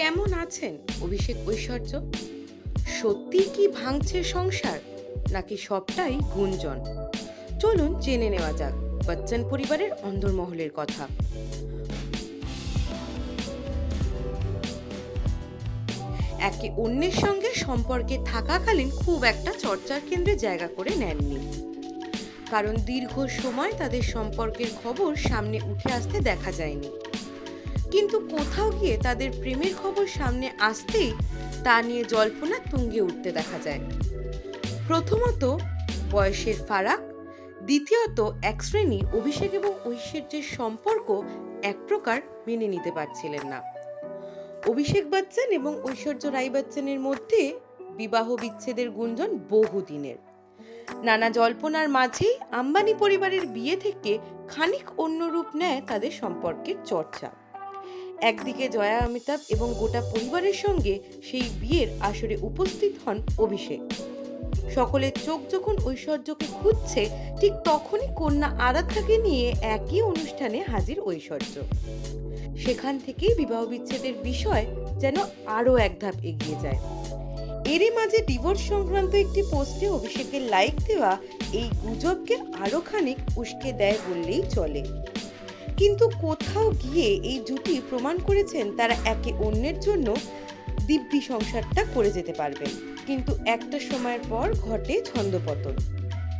কেমন আছেন, অভিষেক ঐশ্বর্য? সত্যি কি ভাঙছে সংসার, নাকি সবটাই গুঞ্জন? চলুন জেনে নেওয়া যাক বচ্চন পরিবারের অন্দরমহলের কথা। একে অন্যের সঙ্গে সম্পর্কে থাকাকালীন খুব একটা চর্চার কেন্দ্রে জায়গা করে নেননি। কারণ দীর্ঘ সময় তাদের সম্পর্কের খবর সামনে উঠে আসতে দেখা যায়নি। কিন্তু কোথাও গিয়ে তাদের প্রেমের খবর সামনে আসতেই তা নিয়ে জল্পনা তুঙ্গে উঠতে দেখা যায়। প্রথমত, বয়সের ফারাক, দ্বিতীয়ত, এক শ্রেণি অভিষেক এবং ঐশ্বর্যের সম্পর্ক এক প্রকার মেনে নিতে পারছিলেন না। অভিষেক বচ্চন এবং ঐশ্বর্য রায় বচ্চনের মধ্যে বিবাহ বিচ্ছেদের গুঞ্জন বহুদিনের। নানা জল্পনার মাঝেই আম্বানি পরিবারের বিয়ে থেকে খানিক অন্য রূপ নেয় তাদের সম্পর্কের চর্চা। একদিকে জয়া অমিতাভ এবং গোটা পরিবারের সঙ্গে সেই বিয়ের আসরে উপস্থিত হন অভিষেক। সকলের চোখ যখন ঐশ্বর্যকে খুঁজছে, ঠিক তখনই কন্যা আরাধ্যাকে নিয়ে একই অনুষ্ঠানে হাজির ঐশ্বর্য। সেখান থেকেই বিবাহ বিচ্ছেদের বিষয় যেন আরও এক ধাপ এগিয়ে যায়। এরই মাঝে ডিভোর্স সংক্রান্ত একটি পোস্টে অভিষেকের লাইক দেওয়া এই গুজবকে আরও খানিক উস্কে দেয় বললেই চলে। কিন্তু কোথাও গিয়ে এই জুটি প্রমাণ করেছেন তারা একে অন্যের জন্য দিব্যি সংসারটা করে যেতে পারবেন কিন্তু একটা সময়ের পর ঘটে ছন্দপতন।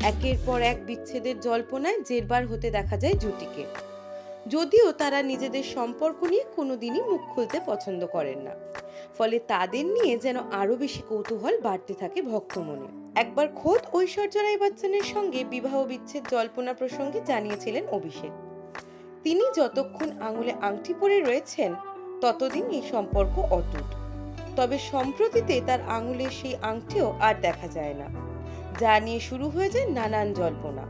একের পর এক বিচ্ছেদের জল্পনায় জেরবার হতে দেখা যায় জুটিকে। যদিও তারা নিজেদের সম্পর্ক নিয়ে কোনোদিনই মুখ খুলতে পছন্দ করেন না। ফলে তাদের নিয়ে যেন আরও বেশি কৌতূহল বাড়তে থাকে ভক্ত মনে। একবার খোদ ঐশ্বর্য রায় বচ্চনের সঙ্গে বিবাহ বিচ্ছেদ জল্পনা প্রসঙ্গে জানিয়েছিলেন অভিষেক। তিনি যতক্ষণ আঙুলে আংটি পরে রয়েছেন, ততদিন এই সম্পর্ক অটুট। তবে সম্প্রতিতে তার আঙুলের সেই আংটিও আর দেখা যায় না, যা নিয়ে শুরু হয়ে যায় নানান জল্পনা।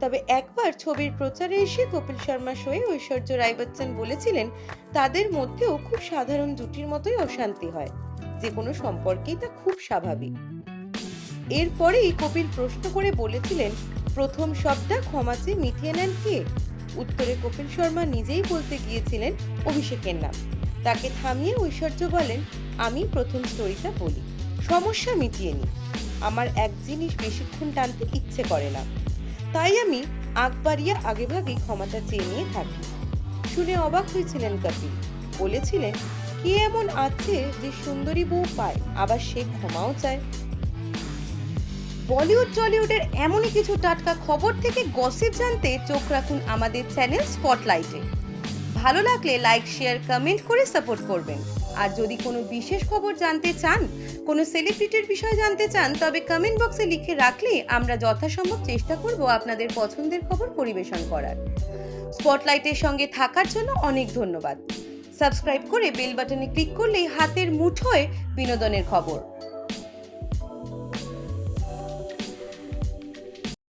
তবে একবার ছবির প্রচারে এসে কপিল শর্মা শোয়ে ঐশ্বর্য রায় বচ্চন বলেছিলেন, তাদের মধ্যেও খুব সাধারণ জুটির মতোই অশান্তি হয়, যে কোনো সম্পর্কেই তা খুব স্বাভাবিক। এরপরেই কপিল প্রশ্ন করে বলেছিলেন, প্রথম শব্দটা ক্ষমা চেয়ে মিটিয়ে নেন কে? উত্তরে কপিল শর্মা নিজেই বলতে গিয়েছিলেন অভিষেকের নাম। তাকে থামিয়ে ঐশ্বর্য বলেন, আমি প্রথম স্টোরিটা বলি। সমস্যা মিটিয়ে নি। আমার এক জিনিস বেশিক্ষণ টানতে ইচ্ছে করে না। তাই আমি আগ বাড়িয়ে আগে ভাগে ক্ষমাটা চেয়ে নিয়ে থাকি। শুনে অবাক হয়েছিলেন কপিল। বলেছিলেন, কে এমন আছে যে সুন্দরী বউ পায়, আবার সে ক্ষমাও চায়? বলিউড, টলিউডের এমনই কিছু টাটকা খবর থেকে গসিপ জানতে চোখ রাখুন আমাদের চ্যানেল স্পটলাইটে ভালো লাগলে লাইক শেয়ার কমেন্ট করে সাপোর্ট করবেন। আর যদি কোনো বিশেষ খবর জানতে চান, কোনো সেলিব্রিটির বিষয় জানতে চান, তবে কমেন্ট বক্সে লিখে রাখলে আমরা যথাসম্ভব চেষ্টা করব আপনাদের পছন্দের খবর পরিবেশন করার। স্পটলাইটের সঙ্গে থাকার জন্য অনেক ধন্যবাদ। সাবস্ক্রাইব করে বেল বাটনে ক্লিক করলেই হাতের মুঠোয় বিনোদনের খবর।